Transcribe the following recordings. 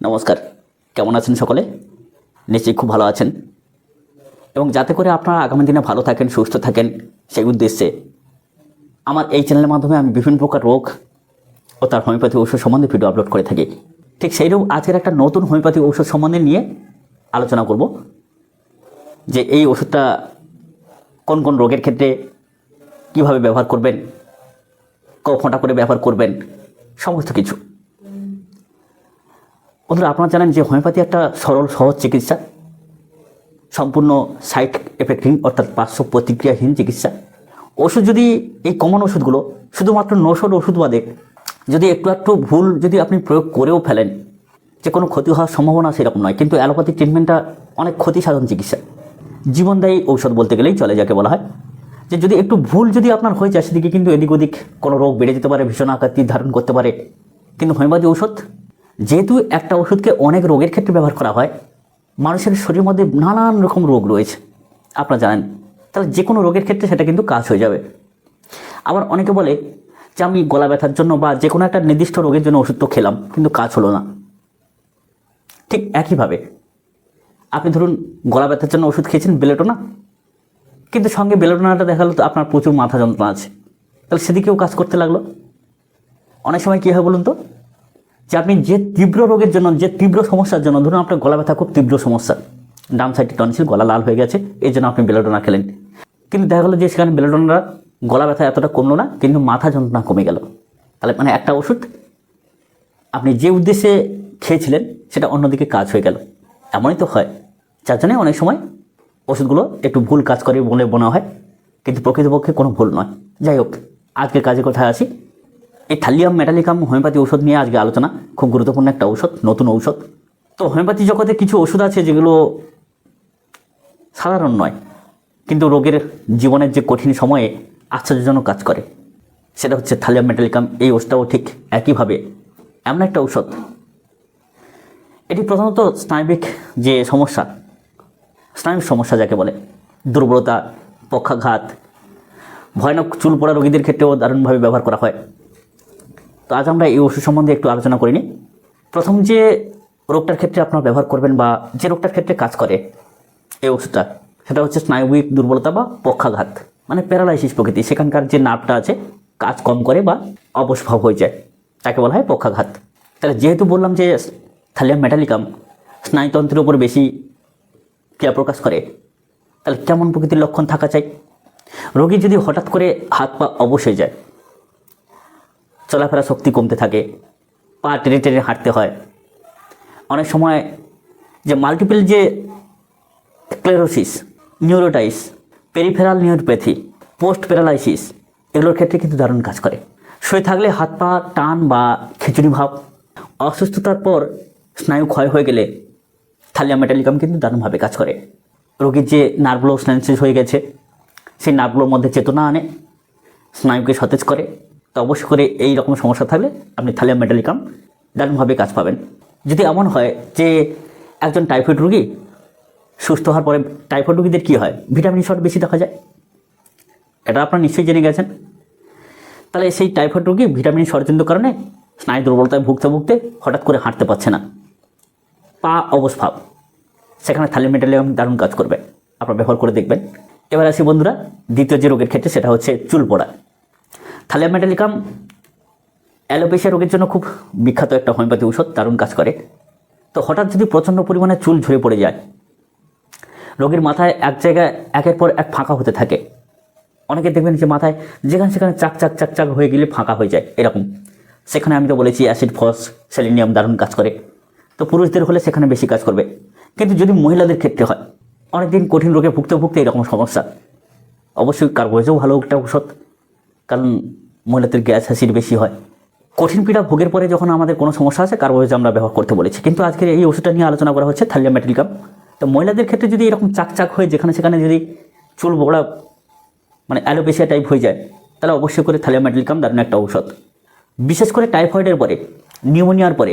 নমস্কার। কেমন আছেন সকলে? নিশ্চয়ই খুব ভালো আছেন। এবং যাতে করে আপনারা আগামী দিনে ভালো থাকেন, সুস্থ থাকেন, সেই উদ্দেশ্যে আমার এই চ্যানেলের মাধ্যমে আমি বিভিন্ন প্রকার রোগ ও তার হোমিওপ্যাথি ঔষধ সম্বন্ধে ভিডিও আপলোড করে থাকি। ঠিক সেই সেইরকম আজকের একটা নতুন হোমিওপ্যাথি ঔষধ সম্বন্ধে নিয়ে আলোচনা করব। যে এই ওষুধটা কোন কোন রোগের ক্ষেত্রে কীভাবে ব্যবহার করবেন ক ফোঁটা করে ব্যবহার করবেন, সমস্ত কিছু। বন্ধুরা, আপনারা জানেন যে হোমিওপ্যাথি একটা সরল, সহজ চিকিৎসা। সম্পূর্ণ সাইড এফেক্টহীন অর্থাৎ পার্শ্ব প্রতিক্রিয়াহীন চিকিৎসা। ওষুধ যদি, এই কমন ওষুধগুলো, শুধুমাত্র নৌষধ ওষুধ বাদে, যদি একটু একটু ভুল যদি আপনি প্রয়োগ করেও ফেলেন যে কোনো ক্ষতি হওয়ার সম্ভাবনা সেরকম নয়। কিন্তু অ্যালোপ্যাথিক ট্রিটমেন্টটা অনেক ক্ষতি সাধন চিকিৎসা। জীবনদায়ী ঔষধ বলতে গেলেই চলে, যাকে বলা হয়। যে যদি একটু ভুল যদি আপনার হয়ে যায়, সেদিকে কিন্তু এদিক ওদিক কোনো রোগ বেড়ে যেতে পারে, ভীষণ আকৃতি ধারণ করতে পারে। কিন্তু হোমিওপ্যাথি ঔষধ যেহেতু একটা ওষুধকে অনেক রোগের ক্ষেত্রে ব্যবহার করা হয়, মানুষের শরীরের মধ্যে নানান রকম রোগ রয়েছে। আপনারা জানেন, তাহলে যে কোনো রোগের ক্ষেত্রে সেটা কিন্তু কাজ হয়ে যাবে। আবার অনেকে বলে যে আমি গলা ব্যথার জন্য বা যে কোনো একটা নির্দিষ্ট রোগের জন্য ওষুধ তো খেলাম, কিন্তু কাজ হলো না। ঠিক একইভাবে, আপনি ধরুন গলা ব্যথার জন্য ওষুধ খেয়েছেন বেলেটোনা, কিন্তু সঙ্গে বেলেটোনাটা দেখাল তো আপনার প্রচুর মাথা যন্ত্রণা আছে। তাহলে সেদিকেও কাজ করতে লাগল। অনেক সময় কী হয় বলুন তো? যে আপনি যে তীব্র রোগের জন্য, যে তীব্র সমস্যার জন্য, ধরুন আপনার গলা ব্যথা খুব তীব্র সমস্যা, ডান সাইডে টনসিল গলা লাল হয়ে গেছে এই জন্য আপনি বেলোডোনা খেলেন। কিন্তু দেখা গেলো যে সেখানে বেলোডোনারা গলা ব্যথা এতটা কমলো না, কিন্তু মাথা যন্ত্রণা কমে গেল। তাহলে মানে একটা ওষুধ, আপনি যে উদ্দেশ্যে খেয়েছিলেন, সেটা অন্যদিকে কাজ হয়ে গেল। এমনই তো হয়। যার জন্যে অনেক সময় ওষুধগুলো একটু ভুল কাজ করে বলে মনে হয়, কিন্তু প্রকৃতপক্ষে কোনো ভুল নয়। যাই হোক, আজকের কাজে কোথায় আসি। এই থালিয়াম মেটালিকাম হোমিওপ্যাথি ওষুধ নিয়ে আজকে আলোচনা। খুব গুরুত্বপূর্ণ একটা ঔষধ, নতুন ঔষধ। তো হোমিওপ্যাথি জগতে কিছু ওষুধ আছে যেগুলো সাধারণ নয়, কিন্তু রোগের জীবনের যে কঠিন সময়ে আশ্চর্যজনক কাজ করে। সেটা হচ্ছে থালিয়াম মেটালিকাম। এই ওষুধটাও ঠিক একইভাবে এমন একটা ঔষধ। এটি প্রধানত স্নায়বিক যে সমস্যা, স্নায়ুর সমস্যা যাকে বলে, দুর্বলতা, পক্ষাঘাত, ভয়ানক চুল পড়া রোগীদের ক্ষেত্রেও দারুণভাবে ব্যবহার করা হয়। তো আজ আমরা এই ওষুধ সম্বন্ধে একটু আলোচনা করিনি। প্রথম যে রোগটার ক্ষেত্রে আপনারা ব্যবহার করবেন বা যে রোগটার ক্ষেত্রে কাজ করে এই ওষুধটা, সেটা হচ্ছে স্নায়ুবিক দুর্বলতা বা পক্ষাঘাত মানে প্যারালাইসিস প্রকৃতি। সেখানকার যে নার্ভটা আছে, কাজ কম করে বা অবসভাব হয়ে যায়, তাকে বলা হয় পক্ষাঘাত। তাহলে যেহেতু বললাম যে থালিয়াম মেটালিকাম স্নায়ুতন্ত্রের উপর বেশি ক্রিয়া প্রকাশ করে, তাহলে কেমন প্রকৃতির লক্ষণ থাকা চাই? রোগী যদি হঠাৎ করে হাত পা অবশ হয়ে যায় চলাফেরা শক্তি কমতে থাকে, পা টেনে টেনে হাঁটতে হয়। অনেক সময় যে মাল্টিপল যে sclerosis neuritis peripheral neuropathy post paralysis এগুলোর ক্ষেত্রে কিন্তু দারুণ কাজ করে। শুয়ে থাকলে হাত পা টান বা খিচুড়ি ভাব, অসুস্থতার পর স্নায়ু ক্ষয় হয়ে গেলে থালিয়া মেটালিকাম কিন্তু দারুণভাবে কাজ করে। রোগীর যে নার্ভগুলো স্নায়ুশেষ হয়ে গেছে, সেই নার্ভগুলোর মধ্যে চেতনা আনে, স্নায়ুকে সতেজ করে। তো অবশ্যই করে এই রকম সমস্যা থাকলে আপনি থালিয়া মেটালিকাম দারুণভাবে কাজ পাবেন। যদি এমন হয় যে একজন টাইফয়েড রোগী সুস্থ হওয়ার পরে টাইফয়েড রুগীদের কী হয়? ভিটামিন শর্ট বেশি দেখা যায়? এটা আপনারা নিশ্চয়ই জেনে গেছেন। তাহলে সেই টাইফয়েড রোগী ভিটামিন শর্টজনিত কারণে স্নায়ু দুর্বলতায় ভুগতে ভুগতে হঠাৎ করে হাঁটতে পারছে না। পা অবস্ভাব সেখানে থালিয়া মেটালিয়াম দারুণ কাজ করবে। আপনারা ব্যবহার করে দেখবেন। এবার আসি বন্ধুরা, দ্বিতীয় যে রোগের ক্ষেত্রে সেটা হচ্ছে চুল পড়া। থালিয়া মেটালিকাম অ্যালোপেশিয়া রোগের জন্য খুব বিখ্যাত একটা হোমিওপ্যাথি ঔষধ, দারুণ কাজ করে। তো হঠাৎ যদি প্রচণ্ড পরিমাণে চুল ঝরে পড়ে যায়, রোগীর মাথায় এক জায়গায় একের পর এক ফাঁকা হতে থাকে। অনেকে দেখবেন যে মাথায় যেখানে সেখানে চাক চাক চাক চাক হয়ে গেলে ফাঁকা হয়ে যায়, এরকম। সেখানে আমি তো বলেছি অ্যাসিড, ফস, সেলিনিয়াম দারুণ কাজ করে। তো পুরুষদের হলে সেখানে বেশি কাজ করবে। কিন্তু যদি মহিলাদের ক্ষেত্রে হয়, অনেকদিন কঠিন রোগে ভুগতে ভুগতে এরকম সমস্যা। অবশ্যই কার্বোহাইড্রেটও ভালো একটা ঔষধ। কারণ মহিলাদের গ্যাস অ্যাসিড বেশি হয়। কঠিন পীড়া ভোগের পরে যখন আমাদের কোনো সমস্যা আছে, কার্বোহাইড্রেট আমরা ব্যবহার করতে বলেছি। কিন্তু আজকের এই ওষুধটা নিয়ে আলোচনা করা হচ্ছে থালিয়া মেট্রিকাম তো মহিলাদের ক্ষেত্রে যদি এরকম চাক চাক হয়ে, যেখানে সেখানে যদি চুল বড়া মানে অ্যালোপেশিয়া টাইপ হয়ে যায়, তাহলে অবশ্যই করে থালিয়া মেট্রিকাম দারুণ একটা ঔষধ। বিশেষ করে টাইফয়েডের পরে, নিউমোনিয়ার পরে,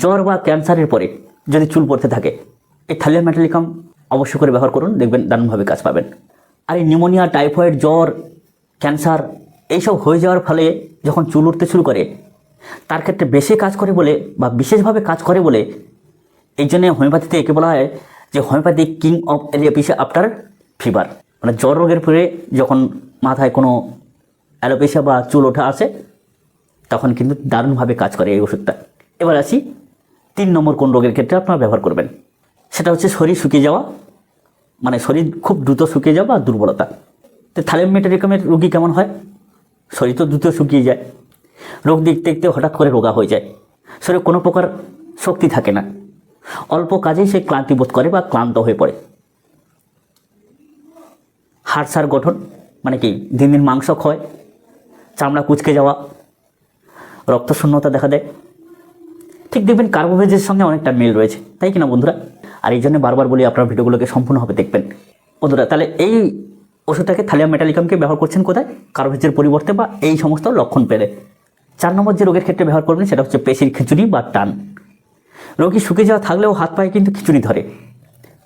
জ্বর বা ক্যান্সারের পরে যদি চুল পড়তে থাকে, এই থালিয়া মেটালিকাম অবশ্যই করে ব্যবহার করুন। দেখবেন দারুণভাবে কাজ পাবেন। আর এই নিউমোনিয়া, টাইফয়েড, জ্বর, ক্যান্সার এইসব হয়ে যাওয়ার ফলে যখন চুল উঠতে শুরু করে, তার ক্ষেত্রে বেশি কাজ করে বলে বা বিশেষভাবে কাজ করে বলে, এই জন্য হোমিওপ্যাথিতে একে বলা হয় যে homeopathy king of alopecia after fever. মানে জ্বর রোগের পরে যখন মাথায় কোনো অ্যালোপেশিয়া বা চুল ওঠা আসে, তখন কিন্তু দারুণভাবে কাজ করে এই ওষুধটা। এবার আসি তিন নম্বর কোন রোগের ক্ষেত্রে আপনারা ব্যবহার করবেন। সেটা হচ্ছে শরীর শুকিয়ে যাওয়া মানে শরীর খুব দ্রুত শুকিয়ে যাওয়া আর দুর্বলতা। তো থ্যালেমেটারিকমের রোগী কেমন হয়? শরীর তো দ্রুত শুকিয়ে যায়। রোগ দেখতে দেখতে হঠাৎ করে রোগা হয়ে যায়। শরীরে কোনো প্রকার শক্তি থাকে না। অল্প কাজেই সে ক্লান্তি বোধ করে বা ক্লান্ত হয়ে পড়ে। হাড়সার গঠন মানে কি, দিন দিন মাংস ক্ষয় চামড়া কুচকে যাওয়া, রক্তশূন্যতা দেখা দেয়। ঠিক দেখবেন কার্বোভেজের সঙ্গে অনেকটা মিল রয়েছে। তাই কিনা বন্ধুরা? আর এই জন্য বারবার বলি, আপনার ভিডিওগুলোকে সম্পূর্ণভাবে দেখবেন। বন্ধুরা, তাহলে এই ওষুধটাকে থালিয়া মেটালিকামকে ব্যবহার করছেন কোথায়? কার্বোভেজের পরিবর্তে বা এই সমস্ত লক্ষণ পেলে। চার নম্বর যে রোগের ক্ষেত্রে ব্যবহার করবেন সেটা হচ্ছে পেশির খিচুড়ি বা টান। রোগী শুকে যাওয়া থাকলেও হাত পায়ে কিন্তু খিচুড়ি ধরে।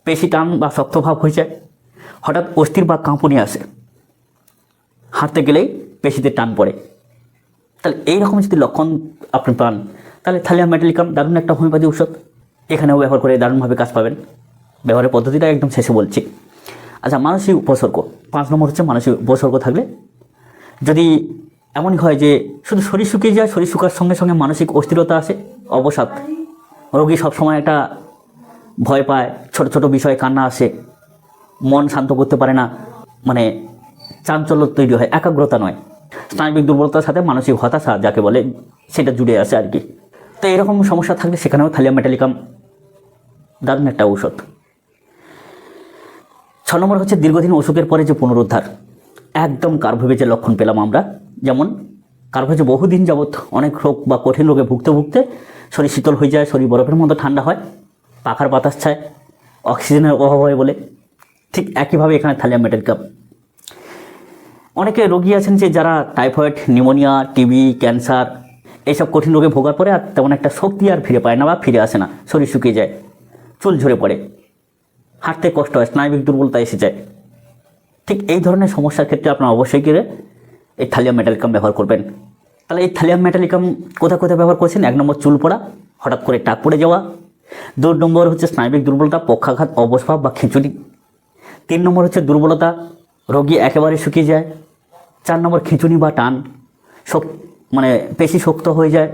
পেশি টান বা শক্তভাব হয়ে যায়। হঠাৎ অস্থির বা কাঁপুনি আসে। হাঁটতে গেলেই পেশিতে টান পড়ে। তাহলে এইরকম যদি লক্ষণ আপনি পান, তাহলে থালিয়া মেটালিকাম দারুণ একটা হোমিওপ্যাথি ঔষধ। এখানেও ব্যবহার করে দারুণভাবে কাজ পাবেন। ব্যবহারের পদ্ধতিটা একদম শেষে বলছি। আচ্ছা মানসিক উপসর্গ। পাঁচ নম্বর হচ্ছে মানসিক উপসর্গ থাকলে যদি এমনই হয় যে শুধু শরীর শুকিয়ে যায়, শরীর শুকার সঙ্গে সঙ্গে মানসিক অস্থিরতা আসে, অবসাদ। রোগী সবসময় একটা ভয় পায়, ছোট ছোট বিষয়ে কান্না আসে, মন শান্ত করতে পারে না মানে চাঞ্চল্য তৈরি হয়, একাগ্রতা নয়। স্নায়বিক দুর্বলতার সাথে মানসিক হতাশা যাকে বলে, সেটা জুড়ে আসে আর কি। তো এরকম সমস্যা থাকলে সেখানেও থালিয়া মেটালিকাম দারুণ একটা ঔষধ। ছ নম্বর হচ্ছে দীর্ঘদিন অসুখের পরে যে পুনরুদ্ধার। একদম কার্ভোভেজের লক্ষণ পেলাম আমরা। যেমন কার্ভোভেজে বহুদিন যাবৎ অনেক রোগ বা কঠিন রোগে ভুগতে ভুগতে শরীর শীতল হয়ে যায়, শরীর বরফের মতো ঠান্ডা হয়, পাখার বাতাস ছায়, অক্সিজেনের অভাব হয় বলে। ঠিক একইভাবে এখানে থালিয়া মেটেল কাপ। অনেকে রোগী আছেন যে যারা টাইফয়েড, নিউমোনিয়া, টিবি, ক্যান্সার এইসব কঠিন রোগে ভোগার পরে আর তেমন একটা শক্তি আর ফিরে পায় না বা ফিরে আসে না, শরীর শুকিয়ে যায়, চুল ঝরে পড়ে। হাঁটতে কষ্ট হয়, স্নায়বিক দুর্বলতা এসে যায়। ঠিক এই ধরনের সমস্যার ক্ষেত্রে আপনারা অবশ্যই করে এই থালিয়াম মেটালিকাম ব্যবহার করবেন। তাহলে এই থালিয়াম মেটালিকাম কোথায় কোথায় ব্যবহার করছেন? এক নম্বর চুল পড়া, হঠাৎ করে টাক পড়ে যাওয়া। দু নম্বর হচ্ছে স্নায়বিক দুর্বলতা, পক্ষাঘাত অবসভাব বা খিঁচুড়ি তিন নম্বর হচ্ছে দুর্বলতা, রোগী একেবারে শুকিয়ে যায়। চার নম্বর খিঁচুনি বা টান, শক মানে পেশি শক্ত হয়ে যায়,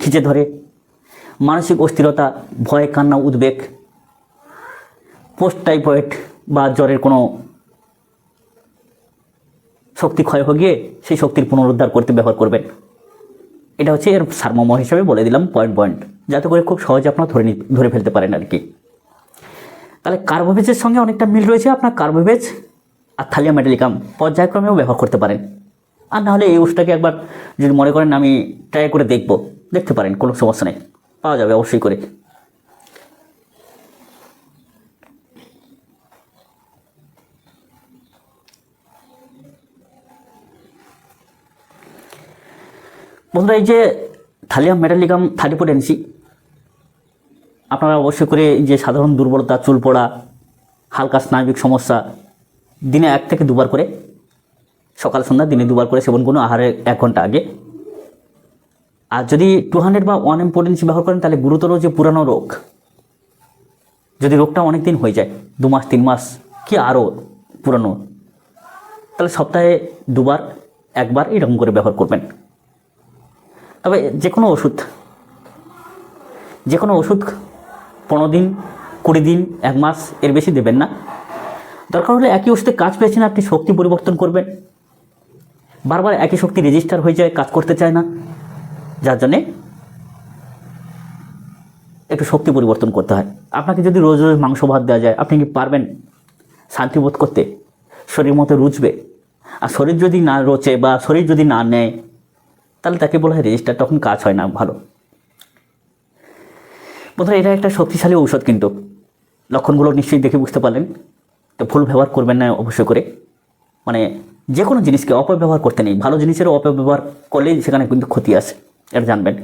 খিচে ধরে। মানসিক অস্থিরতা, ভয় কান্না, উদ্বেগ পোস্ট টাইফয়েড বা জ্বরের কোনো শক্তি ক্ষয় হয়ে গিয়ে সেই শক্তির পুনরুদ্ধার করতে ব্যবহার করবেন। এটা হচ্ছে এর সারমর্ম হিসেবে বলে দিলাম পয়েন্ট পয়েন্ট যাতে করে খুব সহজে আপনারা ধরে ধরে ফেলতে পারেন আর কি। তাহলে কার্বোভেজের সঙ্গে অনেকটা মিল রয়েছে আপনার কার্বোভেজ আর থালিয়া মেটালিকাম পর্যায়ক্রমেও ব্যবহার করতে পারেন। আর নাহলে এই ওষুধটাকে একবার যদি মনে করেন আমি ট্রাই করে দেখব, দেখতে পারেন, কোনো সমস্যা নেই। পাওয়া যাবে অবশ্যই করে। বন্ধুরা, এই যে থালিয়াম মেটালিকাম থার্টি পোটেন্সি আপনারা অবশ্যই করে যে সাধারণ দুর্বলতা, চুল পড়া, হালকা স্নায়বিক সমস্যা, দিনে এক থেকে দুবার করে, সকাল, সন্ধ্যা, দিনে দুবার করে সেবন করুন আহারের এক ঘণ্টা আগে। আর যদি টু হান্ড্রেড বা ওয়ান এম পোটেন্সি ব্যবহার করেন, তাহলে গুরুতর যে পুরানো রোগ, যদি রোগটা অনেক দিন হয়ে যায়, দু মাস, তিন মাস, কি আরও পুরানো, তাহলে সপ্তাহে দুবার, একবার এরকম করে ব্যবহার করবেন। তবে যে কোনো ওষুধ যে কোনো ওষুধ পনেরো দিন, কুড়ি দিন, এক মাস এর বেশি দেবেন না। দরকার হলে একই ওষুধে কাজ পেয়েছেন, আপনি শক্তি পরিবর্তন করবেন। বারবার একই শক্তি রেজিস্টার হয়ে যায়, কাজ করতে চায় না। যার জন্যে একটু শক্তি পরিবর্তন করতে হয়। আপনাকে যদি রোজ রোজ মাংস ভাত দেওয়া যায়, আপনি কি পারবেন শান্তি বোধ করতে? শরীর মতো রুচবে। আর শরীর যদি না রোচে বা শরীর যদি না নেয় তাহলে তাকে বলা হয় রেজিস্টার তখন কাজ হয় না, ভালো। বন্ধুরা এটা একটা শক্তিশালী ঔষধ কিন্তু। লক্ষণগুলো নিশ্চয়ই দেখে বুঝতে পারলেন। তো ভুল ব্যবহার করবেন না অবশ্যই করে। মানে যে কোনো জিনিসকে অপব্যবহার করতে নেই। ভালো জিনিসেরও অপব্যবহার করলেই সেখানে কিন্তু ক্ষতি আছে, এটা জানবেন।